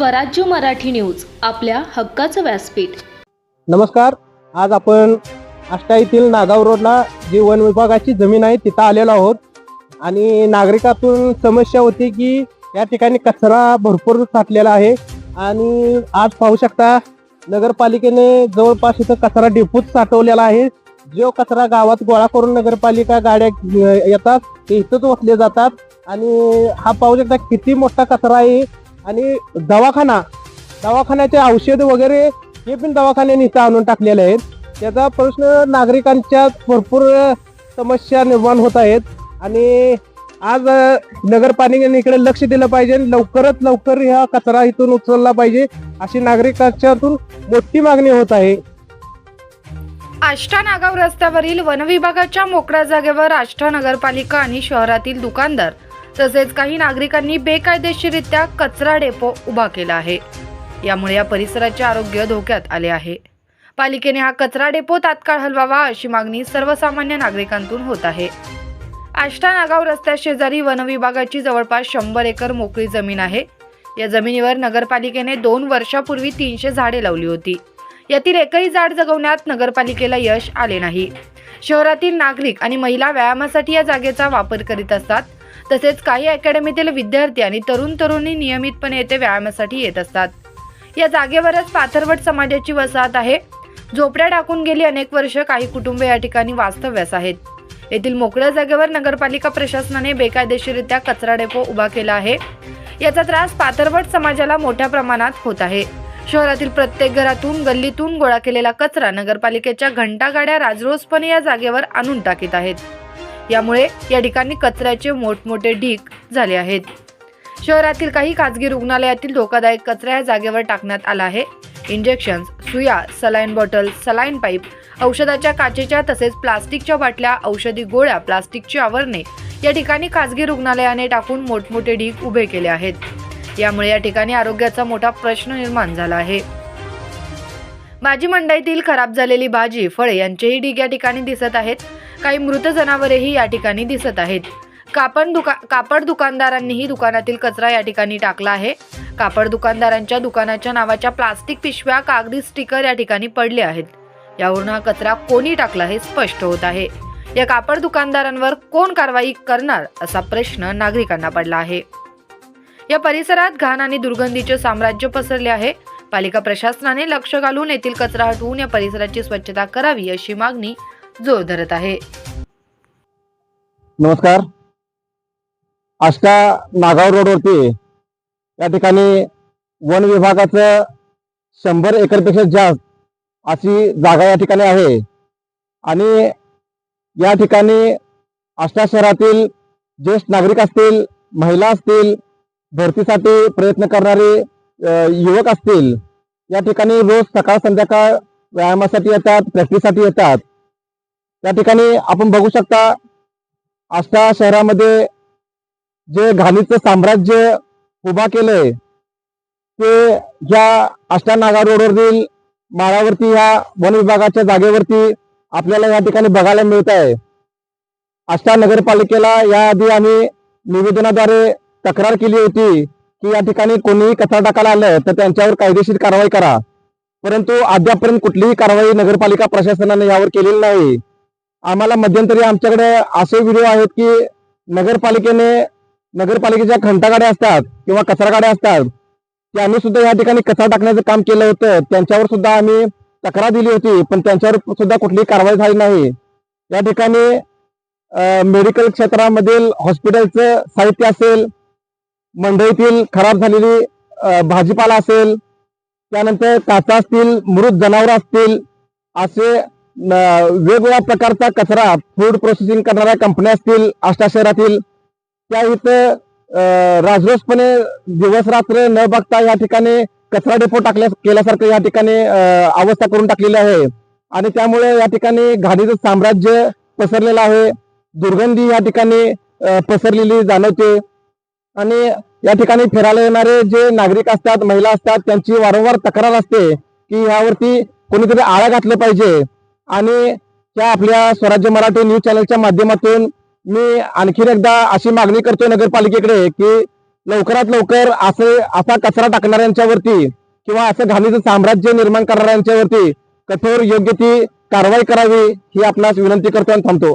स्वराज्य मराठी न्यूज आपल्या हक्काचं व्यासपीठ. नमस्कार आज आपण आष्टा येथील नागाव रोडला जी वन विभागाची जमीन आहे तिथं आलेलो आहोत. आणि नागरिकातून समस्या होती की या ठिकाणी कचरा भरपूर साठलेला आहे. आणि आज पाहू शकता नगरपालिकेने जवळपास इथं कचरा डेपूत साठवलेला आहे. जो कचरा गावात गोळा करून नगरपालिका गाड्या येतात ते इथंच ओतले जातात. आणि हा पाहू शकता किती मोठा कचरा आहे आणि दवाखाना दवाखान्याचे औषध वगैरे हे पण दवाखान्याने इथं आणून टाकलेले आहेत. त्याचा प्रश्न नागरिकांच्या भरपूर समस्या निर्माण होत आहेत. आणि आज नगरपालिकेने इकडे लक्ष दिलं पाहिजे. लवकरात लवकर ह्या कचरा इथून उचलला पाहिजे अशी नागरिकांच्यातून मोठी मागणी होत आहे. आष्टा नागाव रस्त्यावरील वनविभागाच्या मोकळ्या जागेवर आष्टा नगरपालिका आणि शहरातील दुकानदार तसेच काही नागरिकांनी बेकायदेशीरित्या कचरा डेपो उभा केला आहे. यामुळे या परिसराचे आरोग्य धोक्यात आले आहे. पालिकेने हा कचरा डेपो तात्काळ हलवावा अशी मागणी सर्वसामान्य नागरिकांतून होत आहे. आष्टा नागाव रस्त्या शेजारी वनविभागाची जवळपास शंभर एकर मोकळी जमीन आहे. या जमिनीवर नगरपालिकेने दोन वर्षापूर्वी तीनशे झाडे लावली होती. यातील एकही झाड जगवण्यात नगरपालिकेला यश आले नाही. शहरातील नागरिक आणि महिला व्यायामासाठी या जागेचा वापर करीत असतात. तसेच काही अकॅडमीतील विद्यार्थी आणि तरुण तरुणी नियमितपणे येथे व्यायामासाठी येत असतात. या जागेवरच पाथरवट समाजाची वसाहत आहे. झोपड्या टाकून गेली अनेक वर्ष काही कुटुंबे या ठिकाणी वास्तव्यास आहेत. येथील मोकळ्या जागेवर नगरपालिका प्रशासनाने बेकायदेशीरित्या कचरा डेपो उभा केला आहे. याचा त्रास पाथरवट समाजाला मोठ्या प्रमाणात होत आहे. शहरातील प्रत्येक घरातून गल्लीतून गोळा केलेला कचरा नगरपालिकेच्या घंटागाड्या राजरोसपणे या जागेवर आणून टाकीत आहेत. यामुळे या ठिकाणी कचऱ्याचे मोठमोठे ढीक झाले आहेत. शहरातील काही खाजगी रुग्णालयातील धोकादायक कचरा या जागेवर टाकण्यात आला आहे. इंजेक्शन्स सुया सलाईन बॉटल सलाईन पाईप औषधाच्या काचेच्या तसेच प्लास्टिकच्या बाटल्या औषधी गोळ्या प्लास्टिकची आवरणे या ठिकाणी खाजगी रुग्णालयाने टाकून मोठमोठे ढीक उभे केले आहेत. यामुळे या ठिकाणी आरोग्याचा मोठा प्रश्न निर्माण झाला आहे. भाजी मंडईतील खराब झालेली भाजी फळे यांचेही ढीग या ठिकाणी दिसत आहेत. काही मृत जनावरेही या ठिकाणी दिसत आहेत. कापड दुका कापड दुकानदारांनीही दुकानातील कचरा या ठिकाणी टाकला आहे. कापड दुकानदारांच्या दुकानाच्या नावाच्या प्लास्टिक पिशव्या कागदी स्टिकर या ठिकाणी पडले आहेत. यावरून हा कचरा कोणी टाकला हे स्पष्ट होत आहे. या कापड दुकानदारांवर कोण कारवाई करणार असा प्रश्न नागरिकांना पडला आहे. या परिसरात घाण आणि दुर्गंधीचे साम्राज्य पसरले आहे. पालिका प्रशासनाने लक्ष घालून येथील कचरा हटवून या परिसराची स्वच्छता करावी अशी मागणी जोर धरत आहे. नमस्कार. आष्टा नागाव रोडवरती या ठिकाणी वन विभागाचं शंभर एकरपेक्षा जास्त अशी जागा या ठिकाणी आहे. आणि या ठिकाणी आष्टा शहरातील ज्येष्ठ नागरिक असतील महिला असतील भरतीसाठी प्रयत्न करणारी युवक असतील या ठिकाणी रोज सकाळ संध्याकाळ व्यायामासाठी येतात प्रॅक्टिससाठी येतात. त्या ठिकाणी आपण बघू शकता आष्टा शहरामध्ये जे घालीचं साम्राज्य उभा केलंय ते या आष्टा नागा रोडवरील माळावरती या वन विभागाच्या जागेवरती आपल्याला या ठिकाणी बघायला मिळत आहे आष्टा नगरपालिकेला याआधी आम्ही निवेदनाद्वारे तक्रार केली होती की या ठिकाणी कोणीही कचरा टाकायला आलं तर त्यांच्यावर कायदेशीर कारवाई करा. परंतु अद्यापर्यंत कुठलीही कारवाई नगरपालिका प्रशासनाने यावर केलेली नाही. आम्हाला मध्यंतरी आमच्याकडे असे व्हिडिओ आहेत की नगरपालिकेने नगरपालिकेच्या घंटागाड्या असतात किंवा कचरा गाड्या असतात. त्यांनी सुद्धा या ठिकाणी कचरा टाकण्याचं काम केलं होतं. त्यांच्यावर सुद्धा आम्ही तक्रार दिली होती पण त्यांच्यावर सुद्धा कुठलीही कारवाई झाली नाही. या ठिकाणी मेडिकल क्षेत्रामधील हॉस्पिटलचं साहित्य असेल मंडईतील खराब झालेली भाजीपाला असेल त्यानंतर काचा असतील मृत जनावर असतील असे वेगवेगळ्या प्रकारचा कचरा फूड प्रोसेसिंग करणाऱ्या कंपन्या असतील आष्टा शहरातील त्या इथं राजरोसपणे दिवस रात्र न बघता या ठिकाणी कचरा डेपो टाकल्या केल्यासारखं या ठिकाणी अवस्था करून टाकलेली आहे. आणि त्यामुळे या ठिकाणी घाणीचं साम्राज्य पसरलेलं आहे. दुर्गंधी या ठिकाणी पसरलेली जाणवते. आणि या ठिकाणी फिरायला येणारे जे नागरिक असतात महिला असतात त्यांची वारंवार तक्रार असते की यावरती कोणीतरी आळा घातलं पाहिजे. आणि त्या आपल्या स्वराज्य मराठी न्यूज चॅनलच्या माध्यमातून मी आणखीन एकदा अशी मागणी करतोय नगरपालिकेकडे की लवकरात लवकर असे असा कचरा टाकणाऱ्यांच्यावरती किंवा असं घाणीचं साम्राज्य निर्माण करणाऱ्यांच्यावरती कठोर योग्य ती कारवाई करावी ही आपणास विनंती करतो आणि थांबतो.